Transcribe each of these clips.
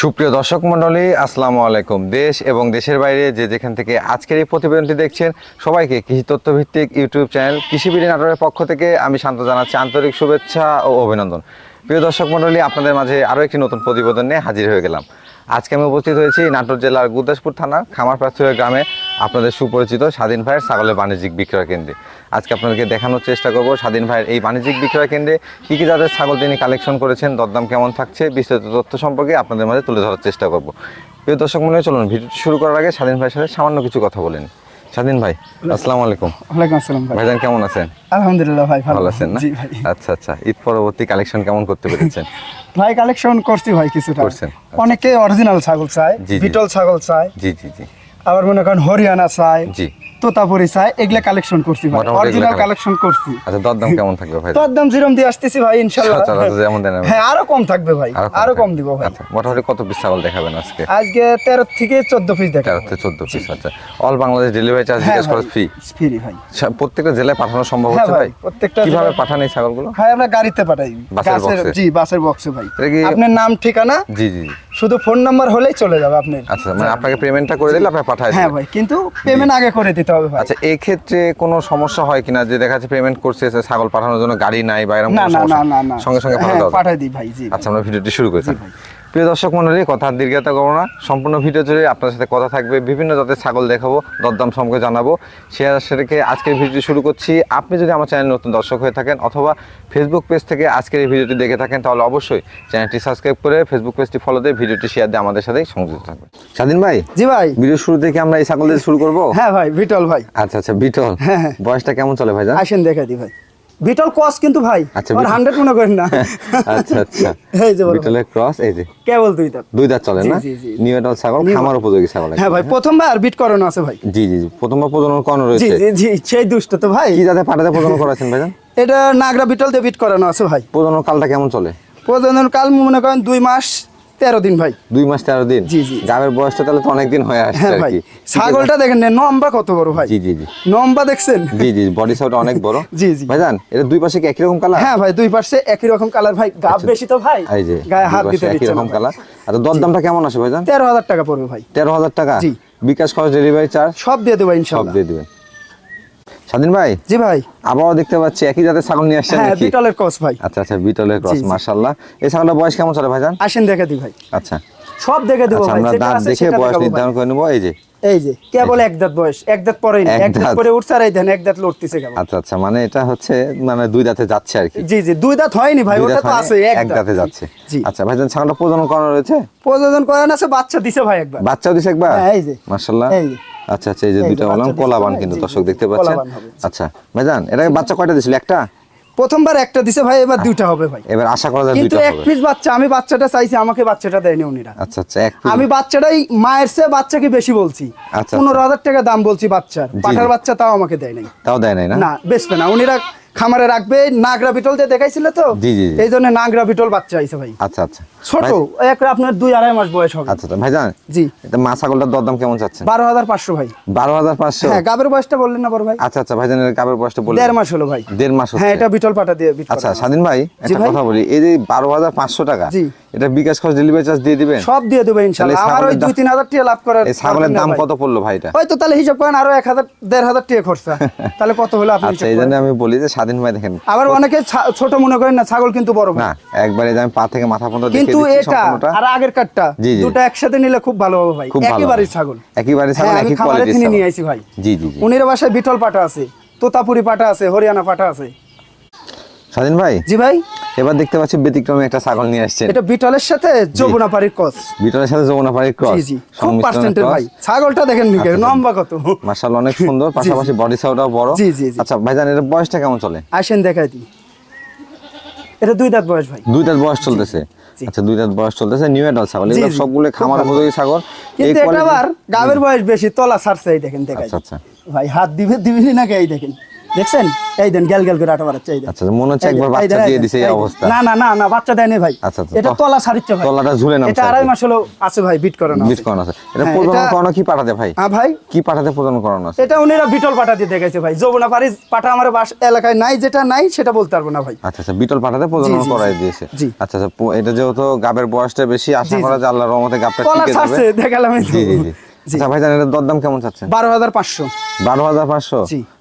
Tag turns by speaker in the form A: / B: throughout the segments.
A: সুপ্রিয় দর্শক মণ্ডলী, আসসালামু আলাইকুম। দেশ এবং দেশের বাইরে যে যেখান থেকে আজকের এই প্রতিবেদনটি দেখছেন, সবাইকে কৃষি তথ্যভিত্তিক ইউটিউব চ্যানেল, কৃষিবিড়ি নাটকের পক্ষ থেকে আমি শান্ত জানাচ্ছি আন্তরিক শুভেচ্ছা ও অভিনন্দন। প্রিয় দর্শক মণ্ডলী, আপনাদের মাঝে আরও একটি নতুন প্রতিবেদন নিয়ে হাজির হয়ে গেলাম। আজকে আমি উপস্থিত হয়েছি নাটোর জেলার গুরদাসপুর থানার খামারপাথুয়া গ্রামে আপনাদের সুপরিচিত স্বাধীন ভাইয়ের ছাগলের বাণিজ্যিক বিক্রয় কেন্দ্রে। আজকে আপনাদেরকে দেখানোর চেষ্টা করব স্বাধীন ভাইয়ের এই বাণিজ্যিক বিক্রয় কেন্দ্রে কী কী যাদের ছাগল তিনি কালেকশন করেছেন, দরদাম কেমন থাকছে, বিস্তারিত তথ্য সম্পর্কে আপনাদের মাঝে তুলে ধরার চেষ্টা করব। প্রিয় দর্শক মনে হয় চলুন ভিডিওটি শুরু করার আগে স্বাধীন ভাইয়ের সাথে সামান্য কিছু কথা বলেন স্বাধীন ভাই আসসালামু আলাইকুম।
B: ওয়ালাইকুম আসসালাম ভাই।
A: ভাইজান কেমন আছেন?
B: আলহামদুলিল্লাহ ভাই
A: ভালো। আছেন না?
B: ভাই।
A: আচ্ছা আচ্ছা ঈদ পরবর্তী কালেকশন কেমন করতে পেরেছেন?
B: ভাই কালেকশন করছি ভাই কিছুটা।
A: করছেন, আচ্ছা।
B: অনেকে অরিজিনাল ছাগল চায়। বিটল ছাগল চায়
A: জি জি জি।
B: আবার মনে করেন হরিয়ানা চায়।
A: জি।
B: তোতাপুরি এগুলা কালেকশন করছি ভাই। অরিজিনাল কালেকশন করছি।
A: আচ্ছা দরদাম কেমন থাকবে ভাই?
B: তোর দাম জিরম দিয়ে আসতেছি ভাই ইনশাল্লাহ।
A: সচরাচর যেমন দেন
B: হ্যাঁ আরও কম থাকবে ভাই আরও কম দিব ভাই।
A: আচ্ছা মোটামুটি কত পিস ছাগল দেখাবেন আজকে?
B: আজকে তেরো থেকে চোদ্দ পিস দেখা
A: তেরো থেকে চোদ্দ পিস আচ্ছা। অল বাংলাদেশ ডেলিভারি চার্জ
B: হ্যাঁ
A: জিজ্ঞেস ফ্রি
B: ফ্রি ভাই।
A: প্রত্যেকটা জেলায় পাঠানো সম্ভব
B: হ্যাঁ
A: হচ্ছে
B: ভাই, প্রত্যেকটা
A: কীভাবে পাঠান এই ছাগলগুলো?
B: ভাই আমরা গাড়িতে পাঠাই।
A: বাসের
B: জি বাসের বক্সে ভাই। আপনার নাম ঠিকানা?
A: জি জি।
B: শুধু ফোন নাম্বার হলেই চলে যাবে আপনি।
A: আচ্ছা মানে আপনাকে পেমেন্টটা করে দিলে আপনি পাঠায়
B: হ্যাঁ ভাই কিন্তু পেমেন্ট আগে করে দিতে হবে ভাই।
A: আচ্ছা এই ক্ষেত্রে কোনো সমস্যা হয় কিনা যে দেখা যাচ্ছে পেমেন্ট করছে ছাগল পাঠানোর জন্য গাড়ি নাই বা এরকম কোনো সমস্যা?
B: না না না।
A: সঙ্গে সঙ্গে পাঠা
B: হ্যাঁ, পাঠাই দিই ভাই জি
A: আচ্ছা আমরা ভিডিওটি শুরু করেছি প্রিয় দর্শক মন্ডলী কথা দীর্ঘতা করব না। সম্পূর্ণ ভিডিও জুড়ে আপনার সাথে কথা থাকবে বিভিন্ন জাতের ছাগল দেখাবো দরদাম সম্পর্কে জানাব। সে সেটাকে আজকের ভিডিওটি শুরু করছি। আপনি যদি আমার চ্যানেল নতুন দর্শক হয়ে থাকেন অথবা ফেসবুক পেজ থেকে আজকের এই ভিডিওটি দেখে থাকেন তাহলে অবশ্যই চ্যানেলটি সাবস্ক্রাইব করে ফেসবুক পেজটি ফলো দিয়ে ভিডিওটি শেয়ার দিয়ে আমাদের সাথেই সংযুক্ত থাকবে স্বাধীন ভাই?
B: জি ভাই।
A: ভিডিও শুরু থেকে আমরা এই ছাগল দিয়ে শুরু করব?
B: হ্যাঁ ভাই বিটল ভাই।
A: আচ্ছা আচ্ছা বিটল।
B: হ্যাঁ, হ্যাঁ।
A: বয়সটা কেমন চলে ভাই
B: আসেন দেখা দি ভাই। বিটল কস কিন্তু ভাই
A: আচ্ছা,
B: আর
A: বিটল।
B: হান্ড্রেড মনে করেন না।
A: আচ্ছা আচ্ছা।
B: এই যে ভাই।
A: বিটলের ক্রস এই যে।
B: কেবল দুই দাঁত।
A: দুই দাঁত চলে না। নিউ এডাল ছাগল খামার উপযোগী ছাগল
B: হ্যাঁ ভাই প্রথমবার বিট করানো আছে ভাই।
A: জি জি জি। প্রথমবার প্রজনন করানো রয়েছে।
B: জি জি সেই দুষ্ট তো ভাই।
A: কি যাতে পাটাতে প্রজনন করাছেন ভাইজান?
B: এটা নাগরা বিটল দিয়ে বিট করানো আছে ভাই।
A: প্রজনন কালটা কেমন চলে?
B: প্রজনন কাল মনে করেন দুই মাস তেরো দিন ভাই।
A: দুই মাস তেরো দিন?
B: জি, জি।
A: গাবের বয়সটা তাহলে তো অনেকদিন হয়ে আসছে
B: হ্যাঁ ভাই ছাগলটা দেখেন নম্বা কত বড় ভাই?
A: জি জি জি।
B: নম্বা দেখছেন?
A: জি জি বডি সাউট অনেক বড়।
B: জি, জি।
A: ভাইজান এটা দুই পাশে কি একই রকম কালার
B: হ্যাঁ ভাই দুই পাশে একই রকম কালার ভাই গাব বেশি তো ভাই।
A: এই যে
B: গায়ে হাত দিতে
A: একই রকম কালার আর দরদামটা কেমন আসে ভাইজান?
B: তেরো হাজার টাকা পড়বে ভাই।
A: তেরো হাজার টাকা?
B: জি।
A: বিকাশ খরচ ডেলিভারি চার্জ
B: সব দিয়ে দেবো
A: সব দিয়ে দিবেন। স্বাধীন ভাই?
B: জি ভাই।
A: আবারও দেখতে পাচ্ছি একই জাতের ছাগল নিয়ে আসছেন
B: হ্যাঁ বিটলের কস ভাই।
A: আচ্ছা আচ্ছা বিটলের ক্রস
B: জি।
A: এই ছাগলটার বয়স কেমন চলে ভাইজান?
B: আসেন দেখে দি ভাই।
A: আচ্ছা।
B: সব দেখে দেবো
A: আচ্ছা
B: ভাই
A: আমরা দাঁত দেখে বয়স নির্ধারণ করে নেব এই যে।
B: এই যে কেবল এক দাঁত বয়স এক দাঁত পরেই না
A: এক
B: দাঁত। পরে উঠছে আর এই দেন এক দাঁত লড়তেছে কেবল।
A: আচ্ছা আচ্ছা মানে এটা হচ্ছে মানে দুই দাঁতে যাচ্ছে আর কি।
B: জি জি দুই দাঁত হয়নি ভাই ওটা
A: দাঁত
B: তো আছে
A: এক দাঁতে। যাচ্ছে। আচ্ছা ভাইজান ছাগলটা প্রজনন করানো রয়েছে?
B: প্রযোজন করেন আছে বাচ্চা দিছে ভাই একবার।
A: বাচ্চা দিছে একবার?
B: হ্যাঁ, এই যে।
A: মার্শাল্লাহ
B: এই যে।
A: আচ্ছা আচ্ছা এই যে
B: দুটো হলাম
A: দুইটা
B: দিছে,
A: কোলাবান কিন্তু দর্শক দেখতে পাচ্ছেন।
B: হবে।
A: আচ্ছা ভাইজান এটা বাচ্চা কয়টা দিছিল? একটা?
B: প্রথমবার একটা দিছে ভাই এবার দুইটা হবে ভাই।
A: এবার আশা করা যায়
B: কিন্তু এক পিস বাচ্চা আমি বাচ্চাটা চাইছি আমাকে বাচ্চাটা দেয়নি উনিরা।
A: আচ্ছা আচ্ছা এক
B: আমি বাচ্চাটাই মায়ের চেয়ে বাচ্চাকে বেশি বলছি।
A: আচ্ছা,
B: পনেরো হাজার টাকা দাম বলছি বাচ্চার। পাঠার বাচ্চা তাও আমাকে দেয় নাই।
A: তাও দেয় নাই না?
B: না বেচবে না। উনিরা খামারে রাখবে নাগরা বিটল যে দেখাইছিল তো?
A: জি, জি, জি।
B: এই জন্য নাগরা বিটল বাচ্চা আইছে ভাই।
A: আচ্ছা আচ্ছা।
B: ছোট এক আপনার দুই আড়াই মাস বয়স হবে।
A: আচ্ছা ভাই জান
B: জি।
A: এটা মা ছাগলটার দরদাম কেমন চাচ্ছেন?
B: বারো হাজার পাঁচশো ভাই।
A: বারো হাজার পাঁচশো?
B: হ্যাঁ গাবের বয়সটা বললেন না বড় ভাই।
A: আচ্ছা আচ্ছা ভাইজান জানের গাবের বয়সটা বললেন।
B: দেড় মাস হলো ভাই।
A: দেড় মাস
B: হ্যাঁ এটা বিটল পাটা দিয়ে
A: আচ্ছা স্বাধীন ভাই একটা কথা বলি। এই যে বারো হাজার পাঁচশো টাকা
B: জি।
A: এটা বিকাশ খরচ ডেলিভারি চার্জ দিয়ে দিবেন?
B: সব দিয়ে দেবো ইনশাল্লাহ। আমার ওই
A: ছাগলের
B: দুই
A: দাম-
B: তিন হাজার টাকা লাভ করার
A: এই ছাগলের দাম কত পড়ল ভাই এটা?
B: হয়তো তাহলে হিসাব করেন আরও এক হাজার দেড় হাজার টাকা খরচা। তাহলে কত হলো আপনি
A: আচ্ছা এই জন্য আমি বলি যে স্বাধীন ভাই দেখেন।
B: আবার অনেকে ছোট মনে করেন না ছাগল কিন্তু বড়
A: না একবারে আমি পা থেকে মাথা পর্যন্ত
B: কিন্তু এটা আর আগের
A: জি।
B: দুটো একসাথে নিলে খুব ভালো হবে ভাই।
A: হবে।
B: ছাগল।
A: একেবারে ছাগল
B: হ্যাঁ,
A: একই ছাগল।
B: নিয়ে আইছি ভাই।
A: জি জি জি।
B: উনির বাসায় বিটল পাটা আছে তোতাপুরি পাটা আছে হরিয়ানা পাটা আছে।
A: স্বাধীন ভাই?
B: জি ভাই।
A: এবার দেখতে পাচ্ছি ব্যতিক্রমে একটা ছাগল নিয়ে আসছেন।
B: এটা বিটলের সাথে যমুনা পাড়ির কস
A: বিটলের সাথে যমুনা পাড়ির ক্রস।
B: জি জি। খুব পার্সেন্টের ভাই। ছাগলটা দেখেন নিকে
A: আচ্ছা,
B: লম্বা কত?
A: মার্শাল অনেক সুন্দর। পাশাপাশি বডি সাউটাও বড়।
B: জি, জি।
A: আচ্ছা ভাইজান এর বয়সটা কেমন চলে?
B: আসেন দেখাই দিই। এটা দুই দাঁত বয়স ভাই।
A: দুই দাঁত বয়স চলতেছে। আচ্ছা দুই দাঁত বয়স চলতেছে। নিউ এডাল ছাগল। এগুলো সবগুলো খামার। উপযোগী ছাগল। এই
B: আবার গাবের বয়স বেশি তলা ছাড়ছে এই দেখেন দেখাই
A: আচ্ছা আচ্ছা।
B: ভাই হাত দিবে দিবি নাকি এই দেখেন। দেখছেন? এই দেন গ্যাল গ্যাল করে আটা বাড়াচ্ছে এই
A: আচ্ছা মনে হচ্ছে একবার বাচ্চা দিয়ে দিছে এই অবস্থা।
B: না না না না বাচ্চা দেয়নি ভাই।
A: আচ্ছা, আচ্ছা,
B: এটা তলা সারিচ্ছে ভাই।
A: তলাটা ঝুলে নামছে
B: এটা আড়াই মাস হলো আছে ভাই বিট করানো
A: বিট করানো আছে। এটা
B: হ্যাঁ,
A: প্রজনন করানো কি পাঠাতে ভাই?
B: হ্যাঁ ভাই?
A: কি পাঠাতে প্রজনন করানো আছে?
B: এটা উনিরা বিটল দিয়ে ভাই। যমুনা পাড়ি পাটা আমার বাস এলাকায় নাই যেটা নাই সেটা বলতে পারব না ভাই।
A: আচ্ছা আচ্ছা বিটল পাঠাতে প্রজনন করাই দিয়েছে। আচ্ছা আচ্ছা এটা যেহেতু গাবের বয়সটা বেশি আশা। করা যায় আল্লাহর রহমতে গাবটা টিকে যাবে।
B: দেখালাম
A: জি জি। আচ্ছা ভাইজান এটা দরদাম কেমন চাচ্ছেন?
B: বারো হাজার পাঁচশো।
A: বারো হাজার পাঁচশো?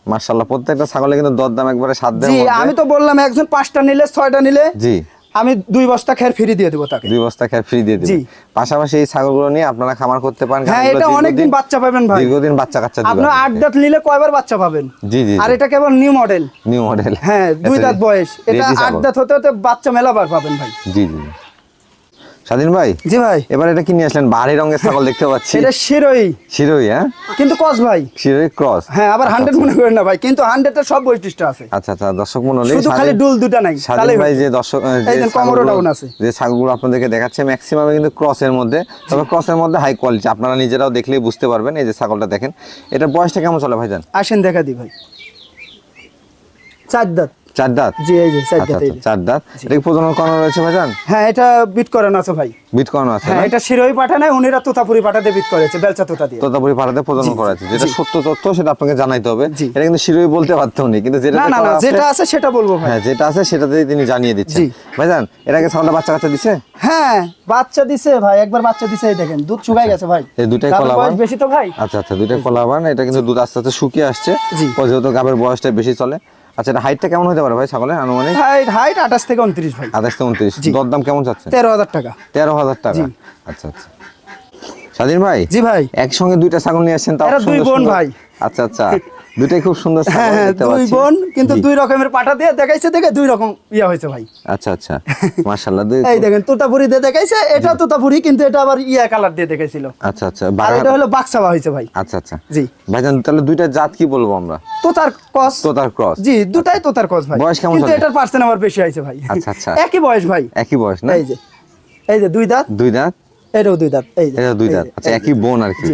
B: জি।
A: মার্শাল্লাহ প্রত্যেকটা ছাগলে কিন্তু দরদাম একবারে সাধ্যের
B: জি
A: মধ্যে।
B: আমি তো বললাম একজন পাঁচটা নিলে ছয়টা নিলে
A: জি।
B: আমি দুই বস্তা খের ফ্রি দিয়ে দেবো তাকে।
A: দুই বস্তা খেয়ে ফ্রি দিয়ে
B: জি।
A: পাশাপাশি এই ছাগলগুলো নিয়ে আপনারা খামার করতে পারেন
B: হ্যাঁ এটা অনেকদিন বাচ্চা পাবেন ভাই।
A: দীর্ঘদিন বাচ্চা কাচ্চা দিবে
B: আপনার আট দাঁত নিলে কয়বার বাচ্চা পাবেন?
A: জি জি
B: আর এটা কেবল নিউ মডেল
A: নিউ মডেল
B: হ্যাঁ দুই দাঁত বয়স। এটা আট দাঁত হতে হতে বাচ্চা মেলাবার পাবেন ভাই।
A: জি জি। স্বাধীন ভাই?
B: জি ভাই।
A: এবার এটা কি নিয়ে আসলেন? বাহারি রঙের ছাগল দেখতে পাচ্ছি।
B: এটা শিরোই।
A: শিরোই হ্যাঁ?
B: কিন্তু ক্রস ভাই।
A: শিরোই ক্রস।
B: হ্যাঁ আবার হান্ড্রেড মনে করেন না ভাই কিন্তু হান্ড্রেডের সব বৈশিষ্ট্য আছে।
A: আচ্ছা আচ্ছা দর্শক মন্ডলী
B: শুধু খালি ডুল দুটা নাই
A: স্বাধীন ভাই যে দর্শক। যে ছাগলগুলো আপনাদেরকে দেখাচ্ছে ম্যাক্সিমাম কিন্তু ক্রসের মধ্যে। তবে ক্রসের মধ্যে হাই কোয়ালিটি আপনারা নিজেরাও দেখলেই বুঝতে পারবেন এই যে ছাগলটা দেখেন। এটা বয়সটা কেমন চলে ভাইজান?
B: আসেন দেখা দি ভাই। চার দাঁত।
A: চার দাঁত?
B: জি এই যে চার
A: আচ্ছা
B: দাঁত
A: আচ্ছা। চার দাঁত। এটা কি প্রজনন করানো রয়েছে ভাইজান?
B: হ্যাঁ এটা বিট করানো আছে ভাই।
A: বিট করানো আছে
B: হ্যাঁ এটা শিরোই পাঠা নাই উনিরা তোতাপুরি পাঠাতে বিট করেছে বেলচা তোতা দিয়ে।
A: তোতাপুরি প্রজনন
B: জি,
A: করা আছে যেটা সত্য তথ্য সেটা আপনাকে জানাইতে হবে। এটা কিন্তু শিরোই বলতে পারতেও নেই কিন্তু যেটা
B: না না যেটা আছে সেটা বলব ভাই।
A: হ্যাঁ যেটা আছে সেটাতেই তিনি জানিয়ে দিচ্ছেন। ভাইজান এর আগে ছাগলটা বাচ্চা কাচ্চা দিছে?
B: হ্যাঁ বাচ্চা দিছে ভাই একবার বাচ্চা দিছে দেখেন দুধ শুকাই গেছে ভাই।
A: এই দুটাই কলাবান?
B: বেশি তো ভাই।
A: আচ্ছা আচ্ছা দুইটা কলাবান এটা কিন্তু দুধ আস্তে আস্তে শুকিয়ে আসছে। যেহেতু গাবের বয়সটা বেশি চলে আচ্ছা এটা হাইটটা কেমন হতে পারে ভাই ছাগলের আনুমানিক?
B: হাইট হাইট আঠাশ থেকে উনত্রিশ ভাই।
A: আঠাশ থেকে উনত্রিশ।
B: জি।
A: দরদাম কেমন যাচ্ছে
B: তেরো হাজার টাকা।
A: তেরো হাজার টাকা। আচ্ছা আচ্ছা। স্বাধীন ভাই
B: জি ভাই।
A: একসঙ্গে দুইটা ছাগল নিয়ে আসছেন তাও
B: দুই বোন ভাই।
A: আচ্ছা আচ্ছা। দুইটাই খুব সুন্দর
B: হ্যাঁ হ্যাঁ দুই বোন কিন্তু দুই রকমের পাঠা দিয়ে দেখাইছে দেখে দুই রকম ইয়া হয়েছে ভাই।
A: আচ্ছা আচ্ছা। মাশাআল্লাহ
B: এই দেখেন তোতাপুরি দিয়ে দেখাইছে এটা তোতাপুরি কিন্তু এটা আবার ইয়া কালার দিয়ে দেখাইছিল।
A: আচ্ছা আচ্ছা
B: আর এটা হলো বাক্সাবা হয়েছে ভাই।
A: আচ্ছা আচ্ছা।
B: জি।
A: ভাইজান তাহলে দুইটা জাত কি বলব আমরা?
B: তোতার কস
A: তোতার ক্রস।
B: জি দুটাই তোতার কস ভাই।
A: বয়স কেমন
B: কিন্তু এটার পার্সেন্ট আমার বেশি হয়েছে ভাই।
A: আচ্ছা, আচ্ছা।
B: একই বয়স ভাই।
A: একই বয়স না?
B: এই যে এই যে দুই দাঁত।
A: দুই দাঁত।
B: এটাও দুই দাঁত এই
A: এটা দুই দাঁত। আচ্ছা একই বোন আর কি।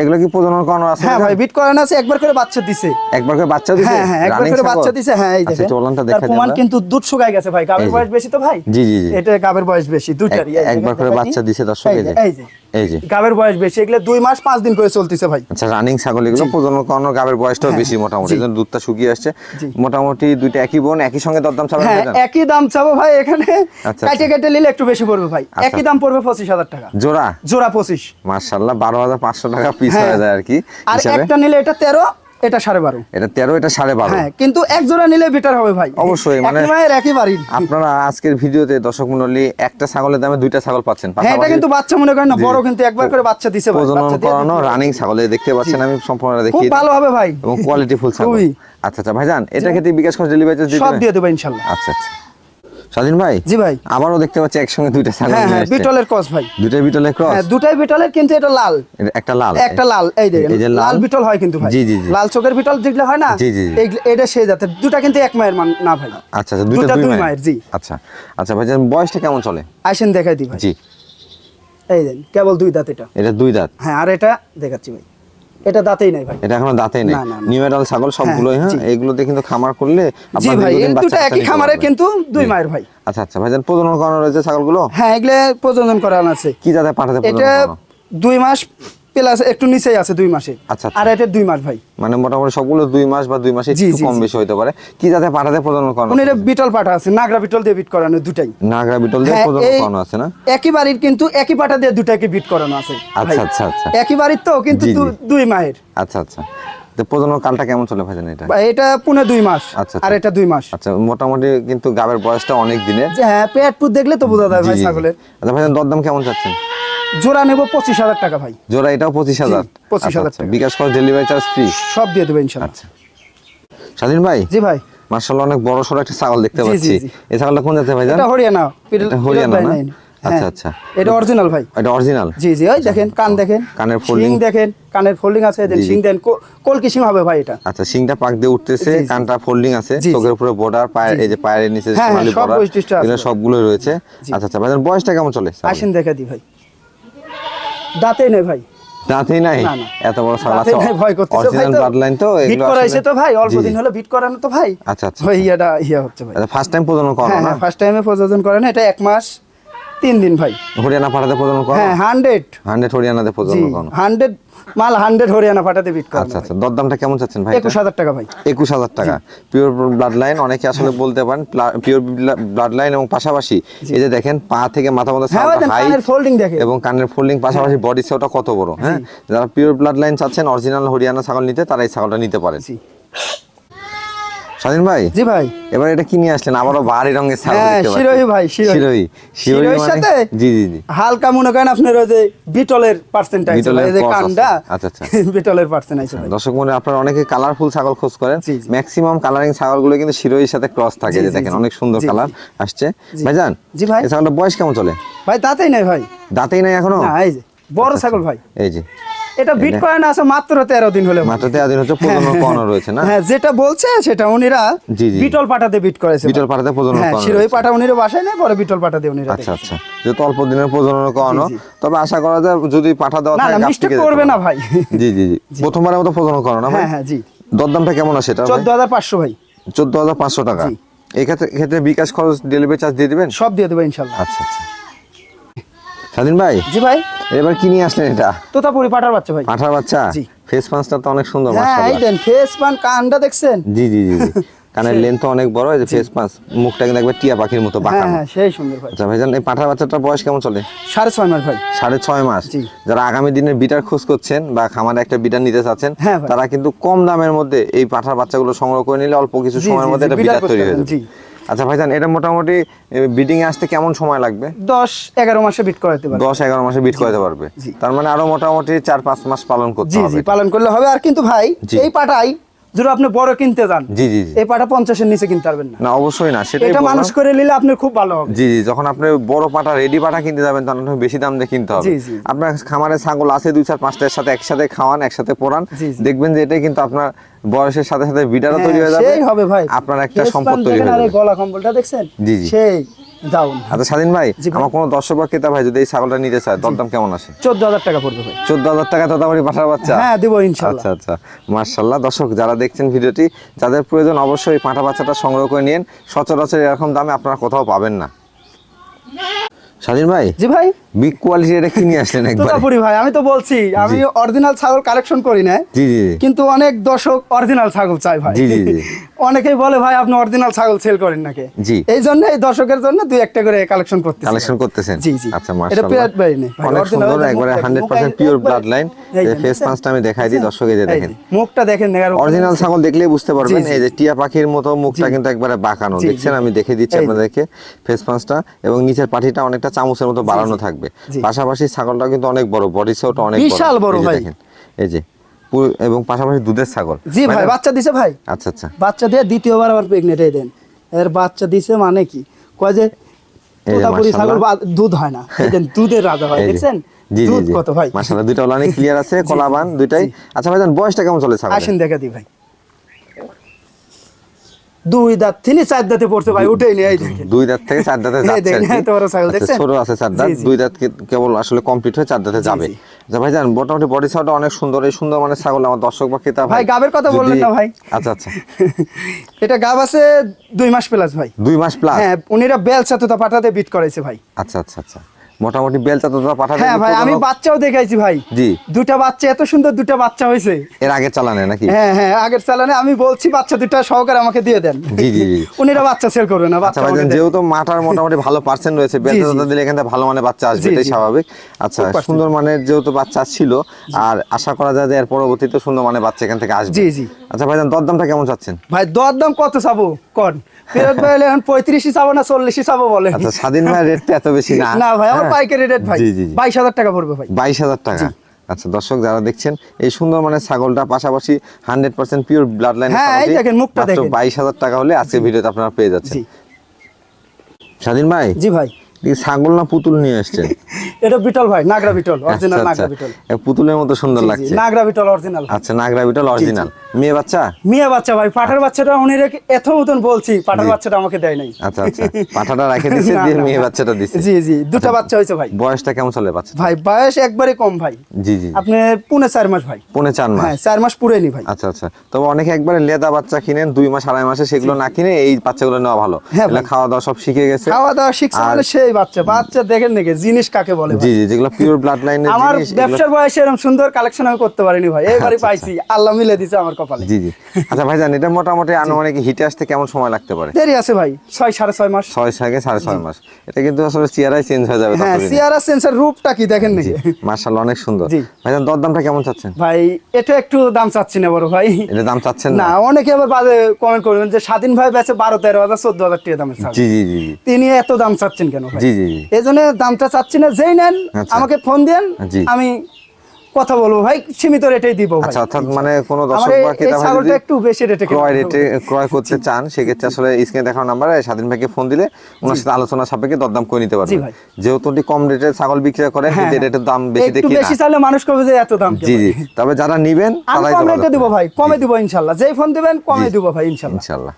A: এগুলো কি প্রজনন করানো আছে
B: হ্যাঁ ভাই বিট করানো আছে একবার করে বাচ্চা দিছে।
A: একবার করে বাচ্চা দিছে?
B: হ্যাঁ হ্যাঁ একবার করে বাচ্চা দিছে হ্যাঁ এই
A: আচ্ছা
B: দেখেন তার
A: দেখা
B: কিন্তু দুধ শুকাই গেছে ভাই গাবের বয়স বেশি তো ভাই?
A: জি, জি, জি।
B: এটা গাবের বয়স বেশি দুইটারই
A: একবার করে বাচ্চা দিছে দর্শক
B: এই যে এই যে।
A: এই যে।
B: গাবের বয়স বেশি এগুলো দুই মাস পাঁচ দিন করে চলতেছে ভাই।
A: আচ্ছা রানিং ছাগল এগুলো প্রজনন করানোর গাবের বয়সটাও বেশি মোটামুটি। দুধটা শুকিয়ে আসছে। মোটামুটি দুইটা একই বোন একই সঙ্গে দরদাম চাবেন
B: হ্যাঁ একই দাম চাবো ভাই এখানে
A: আচ্ছা,
B: কাটে কেটে নিলে একটু বেশি পড়বে ভাই।
A: আচ্ছা।
B: একই দাম পড়বে পঁচিশ হাজার টাকা।
A: জোড়া?
B: জোড়া পঁচিশ।
A: মার্শাল্লাহ বারো হাজার পাঁচশো টাকা পিস
B: হ্যাঁ।
A: হয়ে যায় আর কি
B: আর একটা নিলে এটা তেরো এটা সাড়ে বারো।
A: এটা তেরো এটা সাড়ে বারো।
B: হ্যাঁ কিন্তু এক জোড়া নিলে বেটার হবে ভাই।
A: অবশ্যই, মানে-
B: মায়ের
A: আপনারা আজকের ভিডিওতে দর্শক মন্ডলী একটা ছাগলের দামে দুইটা ছাগল পাচ্ছেন।
B: হ্যাঁ এটা কিন্তু বাচ্চা মনে করেন না বড় কিন্তু একবার করে বাচ্চা দিছে
A: প্রজনন করানো রানিং ছাগল দেখতে পাচ্ছেন আমি সম্পূর্ণ
B: খুব ভালো হবে ভাই।
A: এবং কোয়ালিটি ফুল ছাগল। আচ্ছা আচ্ছা ভাইজান এটা ক্ষেত্রে বিকাশ খরচ ডেলিভারি
B: সব দিয়ে দেবো ইনশাল্লাহ
A: আচ্ছা আচ্ছা। স্বাধীন ভাই?
B: জি ভাই।
A: আবারও দেখতে পাচ্ছি একসঙ্গে দুইটা ছাগল
B: হ্যাঁ হ্যাঁ বিটলের কস ভাই।
A: দুইটা বিটলের ক্রস
B: হ্যাঁ দুটাই বিটলের কিন্তু এটা লাল।
A: একটা লাল।
B: একটা লাল এই দেখেন
A: লাল।
B: বিটল হয় কিন্তু ভাই।
A: জি, জি।
B: লাল চোখের বিটল যেগুলো হয় না?
A: জি, জি।
B: এটা সেই জাতের। দুটা কিন্তু এক মায়ের মান না ভাই।
A: আচ্ছা আচ্ছা দুইটা দুই
B: দুই
A: মায়ের।
B: জি।
A: আচ্ছা আচ্ছা ভাইজান বয়সটা কেমন চলে?
B: আইসেন দেখাই দি ভাই।
A: জি।
B: এই দেন কেবল দুই দাঁত এটা।
A: এটা দুই দাঁত।
B: হ্যাঁ আর এটা দেখাচ্ছি ভাই। এটা দাঁতেই নাই ভাই।
A: এটা এখনও দাঁতেই নেই। নিউমেরাল ছাগল সবগুলোই হ্যাঁ? এগুলোতে কিন্তু খামার করলে
B: জি
A: আপনার
B: ভাই দুটো একই খামারের কিন্তু দুই। মায়ের ভাই।
A: আচ্ছা আচ্ছা ভাইজান প্রজনন করানো রয়েছে ছাগলগুলো?
B: হ্যাঁ এগুলো প্রজনন করানো আছে।
A: কি জাতে পাঠাতে
B: এটা দুই মাস প্লাস একটু নিচেই আছে দুই মাসে।
A: আচ্ছা, আচ্ছা।
B: আর এটা দুই মাস ভাই।
A: মানে মোটামুটি সবগুলো দুই মাস বা দুই মাসে একটু কম বেশি হতে পারে। কি জাতে পাঠাতে প্রজনন করানো
B: উনি এটা বিটল পাঠা আছে নাগরা বিটল দিয়ে বিট করানো দুটাই।
A: নাগরা বিটল দিয়ে
B: হ্যাঁ,
A: প্রজনন করানো আছে না?
B: একই বাড়ির কিন্তু একই পাটা দিয়ে দুটাকে বিট করানো আছে
A: আচ্ছা, আচ্ছা, আচ্ছা।
B: একই বাড়ির তো কিন্তু দুই মায়ের।
A: আচ্ছা আচ্ছা। তো প্রজনন কালটা কেমন চলে ভাইজান এটা?
B: এটা পুনে দুই মাস
A: আচ্ছা,
B: আর
A: আচ্ছা।
B: এটা দুই মাস।
A: আচ্ছা মোটামুটি কিন্তু গাবের বয়সটা অনেক দিনের।
B: হ্যাঁ পেট পুত দেখলে তো বোঝা যায় ভাই। ছাগলের।
A: আচ্ছা ভাইজান দরদাম কেমন চাচ্ছেন?
B: জোড়া নেব পঁচিশ হাজার টাকা ভাই।
A: জোড়া এটাও পঁচিশ হাজার?
B: 25,000
A: আচ্ছা, বিকাশ খরচ ডেলিভারি চার্জ ফ্রি
B: সব দিয়ে দেবো ইনশাল্লাহ।
A: আচ্ছা। স্বাধীন ভাই?
B: জি ভাই।
A: মার্শাল্লাহ অনেক বড় সড়ো একটা ছাগল দেখতে পাচ্ছি। এই ছাগলটা কোন জাতের ভাইজান
B: এটা হরিয়ানা।
A: এটা হরিয়ানা না? আচ্ছা,
B: হ্যাঁ,
A: আচ্ছা।
B: এটা অরিজিনাল ভাই।
A: এটা অরিজিনাল
B: জি জি ওই দেখেন কান দেখেন।
A: কানের folding।
B: দেখেন কানের ফোল্ডিং আছে দেন। শিং দেন কলকি শিং হবে ভাই এটা।
A: আচ্ছা সিংটা পাক দিয়ে উঠতেছে। কানটা ফোল্ডিং আছে। চোখের উপরে বর্ডার পায়ের এই যে পায়ের নিচে
B: হ্যাঁ,
A: সোনালী বর্ডার
B: আছে।
A: সবগুলো রয়েছে। আচ্ছা আচ্ছা ভাইজান বয়সটা কেমন চলে?
B: আসেন দেখা দি ভাই। দাঁতেই নেই ভাই।
A: দাঁতই নাই। এত বড় ছাগল আছে
B: ভাই ভয় করতেছে।
A: অরিজিনাল
B: তো
A: ব্লাড লাইন তো
B: বিট করাইছে তো ভাই অল্প দিন। হলো বিট করানো তো ভাই।
A: আচ্ছা আচ্ছা।
B: ওই এটা ইয়া হচ্ছে ভাই।
A: ফার্স্ট টাইম প্রজনন করো
B: হ্যাঁ
A: না?
B: হ্যাঁ ফার্স্ট টাইমে প্রজনন করে না এটা এক মাস। তিন দিন ভাই।
A: হরিয়ানা পাঠাতে প্রজনন করো?
B: হ্যাঁ হান্ড্রেড
A: হান্ড্রেড হরিয়ানাতে প্রজনন করো।
B: হান্ড্রেড মাল হান্ড্রেড হরিয়ানা পাঠাতে বিট করে
A: আচ্ছা আচ্ছা। দরদামটা কেমন চাচ্ছেন ভাই
B: একুশ হাজার টাকা ভাই।
A: একুশ হাজার টাকা। পিওর ব্লাড লাইন অনেকে আসলে বলতে পারেন পিওর ব্লাড লাইন এবং পাশাপাশি এই যে দেখেন পা থেকে মাথা মধ্যে
B: হ্যাঁ কানের ফোল্ডিং দেখে
A: এবং কানের ফোল্ডিং পাশাপাশি বডি সেওটা কত বড় হ্যাঁ? যারা পিওর ব্লাড লাইন চাচ্ছেন অরিজিনাল হরিয়ানা ছাগল নিতে তারা এই ছাগলটা নিতে পারেন।
B: জি।
A: স্বাধীন ভাই?
B: জি ভাই।
A: এবার এটা কি নিয়ে আসলেন? আবারও ভারী রঙের ছাগল
B: হ্যাঁ,
A: দেখতে
B: ভাই, শিরোহী।
A: শিরোহী। শিরোহী
B: শিরোহীর
A: মানে?
B: সাথে
A: জি জি জি।
B: হালকা মনে করেন আপনার ওই যে বিটলের পার্সেন্ট আছে এই যে। কানটা
A: আচ্ছা, আচ্ছা।
B: বিটলের পার্সেন্ট আছে ভাই।
A: দর্শক মনে আপনারা অনেকে কালারফুল ছাগল খোঁজ করেন। ম্যাক্সিমাম কালারিং ছাগলগুলো কিন্তু শিরোহির সাথে ক্রস থাকে যে দেখেন অনেক সুন্দর কালার আসছে। ভাইজান
B: জি ভাই।
A: এই ছাগলটা বয়স কেমন চলে?
B: ভাই তাতেই নাই ভাই।
A: দাঁতেই নাই এখনও?
B: না এই যে বড় ছাগল ভাই।
A: এই যে।
B: এটা বিট করে না আছে মাত্র তেরো দিন হলে।
A: মাত্র তেরো দিন হচ্ছে প্রজনন করানো রয়েছে না?
B: হ্যাঁ যেটা বলছে সেটা উনিরা। বিটল পাটাতে বিট করেছে।
A: বিটল পাঠাতে প্রজনন
B: হ্যাঁ শিরোই। পাটা উনিরা বাসায় নেই পরে বিটল পাটাতে উনিরা
A: আচ্ছা আচ্ছা। যেহেতু অল্প দিনের প্রজনন করানো। তবে আশা করা যায় যদি পাঠা দেওয়া
B: না
A: থাকে
B: না মিস্টেক করবে না ভাই।
A: জি জি জি। প্রথমবারের মতো প্রজনন করানো না ভাই?
B: হ্যাঁ হ্যাঁ জি।
A: দরদামটা কেমন আছে এটা
B: চোদ্দ হাজার পাঁচশো ভাই।
A: চোদ্দ হাজার পাঁচশো টাকা। এই ক্ষেত্রে এক্ষেত্রে বিকাশ খরচ ডেলিভারি চার্জ দিয়ে দিবেন?
B: সব দিয়ে দেবো ইনশাল্লাহ।
A: আচ্ছা আচ্ছা। স্বাধীন ভাই?
B: জি ভাই।
A: এবার কি নিয়ে আসলেন এটা?
B: তোতাপুরি পাটার বাচ্চা ভাই।
A: পাঠার বাচ্চা?
B: জি।
A: ফেস পাঁচটা তো অনেক সুন্দর
B: হ্যাঁ এই দেন ফেস পান কানটা দেখছেন?
A: জি জি জি। কানের লেন্থ অনেক বড় এই যে ফেস পাঁচ মুখটা কিন্তু একবার টিয়া পাখির মতো
B: হ্যাঁ
A: বাঁকানো।
B: হ্যাঁ সেই সুন্দর ভাই।
A: আচ্ছা ভাইজান এই পাঠার বাচ্চাটার বয়স কেমন চলে?
B: সাড়ে ছয় মাস ভাই।
A: সাড়ে ছয় মাস।
B: জি।
A: যারা আগামী দিনে বিটার খোঁজ করছেন বা খামারে একটা বিটার নিতে চাচ্ছেন
B: হ্যাঁ
A: তারা কিন্তু কম দামের মধ্যে এই পাঠার বাচ্চাগুলো সংগ্রহ করে নিলে অল্প কিছু সময়ের মধ্যে এটা
B: বিটার
A: বিটার তৈরি হয়ে যাবে।
B: জি।
A: আচ্ছা ভাইজান এটা মোটামুটি বিডিং এ আসতে কেমন সময় লাগবে?
B: দশ এগারো মাসে বিট করাতে পারবে।
A: দশ এগারো মাসে বিট করতে পারবে। তার মানে আরও মোটামুটি চার পাঁচ মাস পালন করতে হবে।
B: জি পালন করলে হবে। আর কিন্তু ভাই এই পাটাই যদি আপনি বড় কিনতে যান
A: জি জি জি।
B: এই পাটা পঞ্চাশের নিচে কিনতে পারবেন না।
A: না অবশ্যই না সেটাই
B: এটা মানুষ করে নিলে আপনি খুব ভালো হবে।
A: জি জি যখন আপনি বড় পাটা রেডি পাটা কিনতে যাবেন তখন আপনি বেশি দাম দিয়ে কিনতে হবে।
B: জি, জি।
A: আপনার খামারে ছাগল আছে দুই চার পাঁচটার সাথে একসাথে খাওয়ান একসাথে পরান
B: জি, জি।
A: দেখবেন যে এটাই কিন্তু আপনার বয়সের সাথে সাথে বিটারও তৈরি হয়ে
B: হ্যাঁ,
A: যাবে।
B: সেই হবে ভাই।
A: আপনার একটা সম্পদ তৈরি হয়ে যাবে।
B: গলা কম্বলটা দেখছেন?
A: জি, জি।
B: সেই ডাউন
A: আচ্ছা স্বাধীন ভাই আমার কোনো দর্শক বা ক্রেতা ভাই যদি এই ছাগলটা নিতে চায় দরদাম কেমন আসে?
B: চোদ্দ হাজার টাকা পড়বে ভাই।
A: চোদ্দ হাজার টাকা তোতাবাড়ি পাঠার বাচ্চা?
B: হ্যাঁ দিব ইনশাল্লাহ।
A: আচ্ছা আচ্ছা। মার্শাল্লাহ দর্শক যারা দেখছেন ভিডিওটি যাদের প্রয়োজন অবশ্যই পাঁঠা বাচ্চাটা সংগ্রহ করে নিন। সচরাচর এরকম দামে আপনারা কোথাও পাবেন না। স্বাধীন ভাই?
B: জি ভাই।
A: বিগ কোয়ালিটি এটা কিনে আসলেন একবার।
B: তোতাপুরি ভাই আমি তো বলছি আমি অরিজিনাল ছাগল কালেকশন করি না
A: জি জি।
B: কিন্তু অনেক দর্শক অরিজিনাল ছাগল চাই ভাই।
A: জি, জি।
B: অনেকেই বলে ভাই আপনি অরিজিনাল ছাগল সেল করেন নাকি?
A: জি।
B: এই জন্য এই দর্শকের জন্য দুই একটা করে কালেকশন করতে
A: কালেকশন করতেছেন?
B: জি জি।
A: আচ্ছা
B: এটা
A: মাশাআল্লাহ।
B: বাই
A: অনেক
B: original
A: সুন্দর একবারে 100% পিওর ব্লাড লাইন
B: এই
A: ফেস? পাঁচটা আমি দেখাই দিই দর্শক এই যে দেখেন।
B: মুখটা দেখেন নেগার
A: অরিজিনাল ছাগল দেখলেই বুঝতে পারবেন। এই যে টিয়া পাখির মতো মুখটা কিন্তু একবারে বাঁকানো। দেখছেন? আমি দেখে দিচ্ছি আপনাদেরকে ফেস পাঁচটা এবং নিচের পাটিটা অনেকটা চামচের মতো বাড়ানো থাকবে।
B: জি।
A: পাশাপাশি ছাগলটা কিন্তু অনেক বড় বডি সেওটা অনেক
B: বিশাল বড় ভাই।
A: দেখেন এই যে এবং পাশাপাশি দুধের ছাগল।
B: জি ভাই
A: মানে-
B: বাচ্চা দিছে ভাই।
A: আচ্ছা আচ্ছা।
B: বাচ্চা দিয়ে দ্বিতীয়বার আবার প্রেগনেন্ট এই দেন। এর বাচ্চা দিছে মানে কি? কয় যে তোতাপুরি ছাগল দুধ হয় না। দেন দুধের রাজা হয় দেখছেন? দুধ কত ভাই?
A: মাশাআল্লাহ দুইটা অনেক ক্লিয়ার আছে কলাবান দুইটাই। আচ্ছা ভাইজান বয়সটা কেমন চলে ছাগল
B: আসেন দেখা দি ভাই। দুই দাঁত তিনি চার দাঁতে পড়তে ভাই উঠেই নেই
A: দুই দাঁত থেকে চার দাঁতে যাচ্ছে আচ্ছা? ছোট আছে চার দাঁত। দুই দাঁত কেবল আসলে কমপ্লিট হয়ে চার দাঁতে যাবে। আচ্ছা ভাইজান মোটামুটি বডি সাউটা অনেক সুন্দর এই সুন্দর মানে ছাগল আমার দর্শক বা ক্রেতা
B: ভাই, গাবের কথা বললেন না ভাই?
A: আচ্ছা আচ্ছা
B: এটা গাব আছে দুই মাস প্লাস ভাই
A: দুই মাস প্লাস
B: হ্যাঁ উনিরা বেলসা তো পাঠাতে বিট করাইছে ভাই
A: আচ্ছা আচ্ছা আচ্ছা মোটামুটি বেলচা তো পাঠাবে
B: হ্যাঁ ভাই আমি বাচ্চাও দেখাইছি ভাই।
A: জি।
B: দুটা বাচ্চা এত সুন্দর দুটা বাচ্চা হয়েছে।
A: এর আগে চালানে নাকি?
B: হ্যাঁ হ্যাঁ আগের চালানে। আমি বলছি বাচ্চা দুটা সহকারে আমাকে দিয়ে দেন।
A: জি, জি, জি।
B: উনিরা বাচ্চা সেল করবে না
A: আচ্ছা
B: বাচ্চা দেন।
A: যেহেতু মাটার মোটামুটি ভালো পার্সেন্ট রয়েছে বেলচা। দিলে এখান থেকে ভালো মানে বাচ্চা আসবে এটাই স্বাভাবিক। আচ্ছা সুন্দর মানের যেহেতু বাচ্চা ছিল আর আশা করা যায় যে এর পরবর্তীতে সুন্দর মানের বাচ্চা এখান থেকে আসবে।
B: জি, জি।
A: আচ্ছা ভাইজান দরদামটা কেমন চাচ্ছেন?
B: ভাই দর দাম কত চাবো? কন? ফেরত ভাই এখন পঁয়ত্রিশই চাবো না চল্লিশই চাবো বলে
A: আচ্ছা স্বাধীন ভাই রেটটা এত বেশি না।
B: না ভাই আমার
A: হ্যাঁ।
B: পাইকারি রেট ভাই। বাইশ হাজার টাকা পড়বে ভাই।
A: বাইশ হাজার টাকা। আচ্ছা দর্শক যারা দেখছেন এই সুন্দর মানে ছাগলটা পাশাপাশি hundred percent pure blood line
B: হ্যাঁ, দেখেন, মুখটা দেখেন।
A: বাইশ হাজার টাকা হলে আজকে ভিডিওতে আপনারা পেয়ে যাচ্ছেন। স্বাধীন ভাই?
B: জি ভাই।
A: ছাগল না পুতুল নিয়ে এসছেন
B: এটা বিটল ভাই নাগরা বিটল অরিজিনাল
A: আচ্ছা,
B: নাগরা
A: আচ্ছা।
B: বিটল
A: পুতুলের মতো সুন্দর লাগছে।
B: নাগরা বিটল অরিজিনাল
A: আচ্ছা নাগরা বিটল অরিজিনাল মেয়ে বাচ্চা?
B: মিয়া বাচ্চা ভাই পাঠার বাচ্চাটা উনি রেখে এত মতন বলছি পাঠার বাচ্চাটা আমাকে দেয় নাই।
A: আচ্ছা আচ্ছা। পাঠাটা রেখে
B: না,
A: দিয়ে মেয়ে বাচ্চাটা দিছে।
B: জি জি দুটা বাচ্চা হয়েছে ভাই।
A: বয়সটা কেমন চলে বাচ্চা
B: ভাই বয়স একবারে কম ভাই।
A: জি জি
B: আপনি পুনে চার মাস ভাই।
A: পৌনে চার মাস?
B: হ্যাঁ চার মাস পুরেনি ভাই।
A: আচ্ছা আচ্ছা। তবে অনেকে একবারে লেদা বাচ্চা কিনেন দুই মাস আড়াই মাসে সেগুলো না কিনে এই বাচ্চাগুলো নেওয়া ভালো।
B: হ্যাঁ।
A: খাওয়া দাওয়া সব শিখে গেছে।
B: খাওয়া দাওয়া শিখছে মানে সেই বাচ্চা বাচ্চা দেখেন নাকি জিনিস কাকে বলে
A: জি জি যেগুলো পিওর ব্লাড লাইনের জিনিস এগুলো-
B: ব্যবসার বয়সে এরকম সুন্দর কালেকশন আমি করতে পারিনি ভাই এইবারই
A: আচ্ছা,
B: পাইছি আল্লাহ মিলে আমার কপালে।
A: জি জি। আচ্ছা ভাইজান এটা মোটামুটি আনুমানিক হিটে আসতে কেমন সময় লাগতে পারে?
B: দেরি আছে ভাই ছয় সাড়ে ছয় মাস।
A: ছয় থেকে সাড়ে ছয় মাস। এটা কিন্তু আসলে চেয়ারাই চেঞ্জ হয়ে যাবে
B: হ্যাঁ সেন্সার রূপটা কি দেখেন নাকি?
A: মার্শাল অনেক সুন্দর। ভাইজান দরদামটা কেমন চাচ্ছেন?
B: ভাই এটা একটু দাম চাচ্ছি না বড় ভাই।
A: এটা দাম চাচ্ছেন
B: না?
A: না
B: অনেকে আবার বাজে কমেন্ট করবেন যে স্বাধীন ভাই বেচে বারো তেরো হাজার চোদ্দ হাজার টাকা।
A: জি জি জি জি।
B: তিনি এত দাম চাচ্ছেন কেন ভাই?
A: জি জি জি।
B: এই জন্য দামটা চাচ্ছি না। যেই নেন
A: আচ্ছা।
B: আমাকে ফোন দেন আমি কথা বলব। ভাই সীমিত রেটেই দিব
A: আচ্ছা অর্থাৎ মানে কোনো দর্শক বা ক্রেতা ভাই যদি
B: একটু বেশি রেটে
A: ক্রয় রেটে ক্রয় করতে চান সেক্ষেত্রে আসলে স্ক্রিনে দেখানো নাম্বারে স্বাধীন ভাইকে ফোন দিলে ওনার সাথে আলোচনা সাপেক্ষে দরদাম করে নিতে পারবেন। যেহেতু উনি কম রেটে ছাগল বিক্রি করেন
B: হ্যাঁ,
A: কিন্তু রেটের দাম বেশি
B: একটু
A: দেখি
B: বেশি চাইলে মানুষ করবে যে এত দাম
A: জি জি। তবে যারা নিবেন তারাই
B: কম রেটে দিব ভাই কমে দিব ইনশাল্লাহ যেই ফোন দিবেন কমে দিব ভাই ইনশাল্লাহ
A: ইনশাআল্লাহ।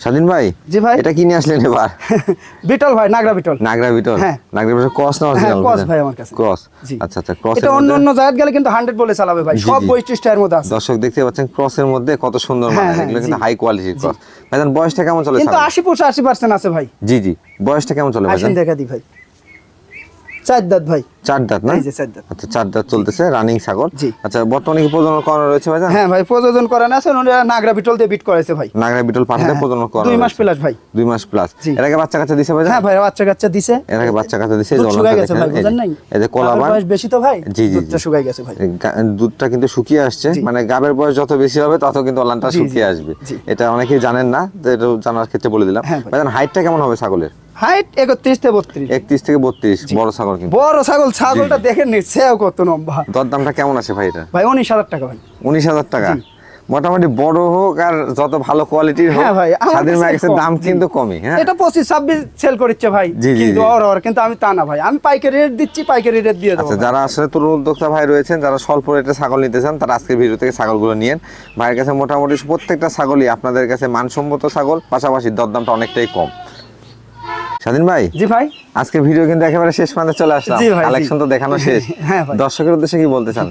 A: স্বাধীন ভাই?
B: জি ভাই।
A: এটা কি নিয়ে আসলেন এবার?
B: বিটল ভাই নাগরা বিটল।
A: নাগরা বিটল?
B: হ্যাঁ।
A: নাগরা বিটল ক্রস না
B: হ্যাঁ ক্রস ভাই আমার কাছে।
A: ক্রস। আচ্ছা আচ্ছা ক্রস
B: এটা অন্য অন্য জায়গায় গেলে কিন্তু হান্ড্রেড বলে চালাবে ভাই। সব
A: বৈশিষ্ট্য
B: এর মধ্যে আছে।
A: দর্শক দেখতে পাচ্ছেন ক্রস এর মধ্যে কত সুন্দর মানে এগুলো কিন্তু হাই কোয়ালিটির ক্রস ভাইজান বয়সটা কেমন চলে
B: কিন্তু
A: ছাগলের?
B: আশি পয়সা আশি পার্সেন্ট আছে ভাই।
A: জি জি। বয়সটা কেমন চলে
B: আসেন
A: ভাইজান?
B: দেখা দি ভাই। চার দাঁত ভাই।
A: চার দাঁত না?
B: চার দাঁত।
A: আচ্ছা চার দাঁত চলতেছে রানিং ছাগল। আচ্ছা বর্তমানে কি প্রজনন রয়েছে ভাইজান?
B: হ্যাঁ ভাই প্রযোজন করানো আছে ওনারা নাগরা বিটল দিয়ে বিট করেছে ভাই।
A: নাগরা বিটল পাঠাতে
B: হ্যাঁ,
A: প্রজনন করানো
B: দুই মাস প্লাস ভাই।
A: দুই মাস প্লাস এর আগে বাচ্চা কাচ্চা দিছে ভাইজান?
B: হ্যাঁ ভাই বাচ্চা কাচ্চা দিছে।
A: এর আগে বাচ্চা কাচ্চা দিছে জলনটা
B: গেছে ভাই বুঝেন নাই?
A: এই যে কলাবান।
B: বয়স বেশি তো ভাই?
A: জি, জি,
B: দুধটা। গেছে ভাই।
A: দুধটা কিন্তু শুকিয়ে আসছে। মানে গাবের বয়স যত বেশি হবে তত কিন্তু অলানটা শুকিয়ে আসবে। এটা অনেকেই জানেন না তো এটা জানার ক্ষেত্রে বলে দিলাম।
B: হ্যাঁ ভাই।
A: হাইটটা কেমন হবে ছাগলের?
B: হাইট একত্রিশ থেকে বত্রিশ।
A: একত্রিশ থেকে বত্রিশ বড় ছাগল কিন্তু।
B: বড় ছাগল ছাগলটা দেখেন নি সেও কত লম্বা।
A: দরদামটা কেমন আছে ভাই এটা?
B: ভাই উনিশ হাজার টাকা ভাই।
A: উনিশ হাজার টাকা? মোটামুটি বড় হোক আর যত ভালো কোয়ালিটির হোক
B: হ্যাঁ ভাই,
A: স্বাধীন
B: কম,
A: দাম কিন্তু কমই হ্যাঁ?
B: এটা পঁচিশ ছাব্বিশ সেল করছে ভাই। কিন্তু। ওর ওর কিন্তু আমি তা না ভাই। আমি পাইকারি রেট দিচ্ছি পাইকারি রেট দিয়ে দেবো
A: আচ্ছা যারা আসলে তরুণ উদ্যোক্তা ভাই রয়েছেন যারা স্বল্প রেটে ছাগল নিতে চান তারা আজকের ভিডিও থেকে ছাগলগুলো নিয়েন। ভাইয়ের কাছে মোটামুটি প্রত্যেকটা ছাগলই আপনাদের কাছে মানসম্মত ছাগল পাশাপাশি দরদামটা অনেকটাই কম। স্বাধীন ভাই?
B: জি ভাই।
A: আজকের ভিডিও কিন্তু একেবারে শেষ প্রান্তে চলে আসলাম। কালেকশন তো দেখানো শেষ।
B: হ্যাঁ
A: দর্শকের উদ্দেশ্যে কি বলতে চান?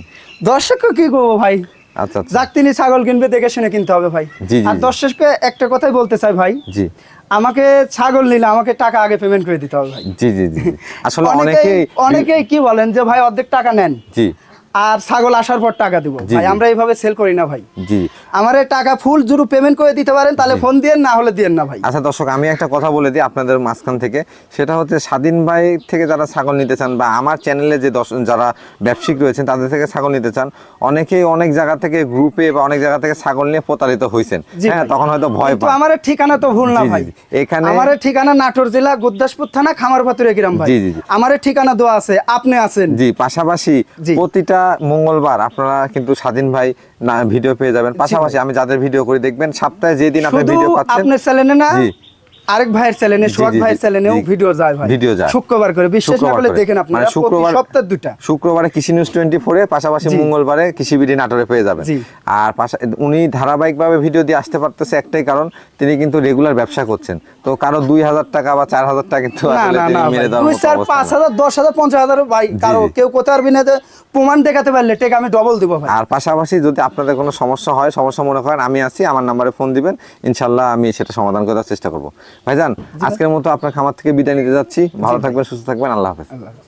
B: দর্শককে কি করব ভাই?
A: আচ্ছা আচ্ছা।
B: যাক তিনি ছাগল কিনবে দেখে শুনে কিনতে হবে ভাই। আর দর্শককে একটা কথাই বলতে চাই ভাই।
A: জি।
B: আমাকে ছাগল নিলে আমাকে টাকা আগে পেমেন্ট করে দিতে হবে ভাই।
A: জি জি জি। আসলে
B: অনেকেই
A: অনেকেই
B: কি বলেন যে ভাই অর্ধেক টাকা নেন।
A: জি।
B: আর ছাগল আসার পর টাকা দিব। ভাই আমরা এইভাবে সেল করি না ভাই।
A: জি।
B: আমার টাকা ফুল জুরু পেমেন্ট করে দিতে পারেন তাহলে ফোন দিয়ে না হলে দিয়েন না ভাই।
A: আচ্ছা দর্শক আমি একটা কথা বলে দিই আপনাদের মাঝখান থেকে। সেটা হচ্ছে স্বাধীন ভাই থেকে যারা ছাগল নিতে চান বা আমার চ্যানেলে যে যারা ব্যবসায়িক রয়েছেন তাদের থেকে ছাগল নিতে চান অনেকেই অনেক জায়গা থেকে গ্রুপে বা অনেক জায়গা থেকে ছাগল নিয়ে প্রতারিত হয়েছেন হ্যাঁ তখন হয়তো ভয় পান।
B: আমার ঠিকানা তো ভুল না ভাই।
A: এখানে-
B: আমার ঠিকানা নাটোর জেলা গুরদাসপুর থানা খামারপাতুরে গ্রাম ভাই।
A: জি, জি, জি।
B: আমার ঠিকানা দেওয়া আছে আপনি আছেন।
A: জি পাশাপাশি
B: জি।
A: প্রতিটা মঙ্গলবার আপনারা কিন্তু স্বাধীন ভাই না ভিডিও পেয়ে যাবেন পাশাপাশি আমি যাদের ভিডিও করে দেখবেন সপ্তাহে যেদিন আপনি ভিডিও পাচ্ছেন
B: আপনার চ্যানেলে না। আরেক ভাইয়ের চ্যানেলে সোহাগ ভাইয়ের চ্যানেলেও ভিডিও যায় ভাই।
A: ভিডিও যায়।
B: শুক্রবার করে বিশ্বাস না
A: শুক্রবার
B: করলে
A: করে।
B: দেখেন
A: মানে
B: আপনারা
A: শুক্রবার
B: প্রতি সপ্তাহে দুটা
A: শুক্রবারে কৃষি নিউজ টোয়েন্টি ফোরে পাশাপাশি মঙ্গলবারে কৃষি বিডি নাটোরে পেয়ে যাবেন। আর উনি ধারাবাহিকভাবে ভিডিও দিয়ে আসতে পারতেছে একটাই কারণ তিনি কিন্তু রেগুলার ব্যবসা করছেন। তো কারও দুই হাজার টাকা বা চার হাজার টাকা কিন্তু আসলে তিনি মেরে না।
B: হাজার দশ হাজার পঞ্চাশ হাজার ভাই
A: কারও
B: কেউ কোথাও পারবি না প্রমাণ দেখাতে পারলে টেক আমি ডবল দিব ভাই।
A: আর পাশাপাশি যদি আপনাদের কোনো সমস্যা হয় সমস্যা মনে করেন আমি আছি আমার নাম্বারে ফোন দিবেন ইনশাল্লাহ আমি সেটা সমাধান করার চেষ্টা করব। ভাইজান আজকের মতো আপনার খামার থেকে বিদায় নিতে যাচ্ছি। ভালো থাকবেন সুস্থ থাকবেন। আল্লাহ হাফেজ।
B: আল্লাহ হাফেজ।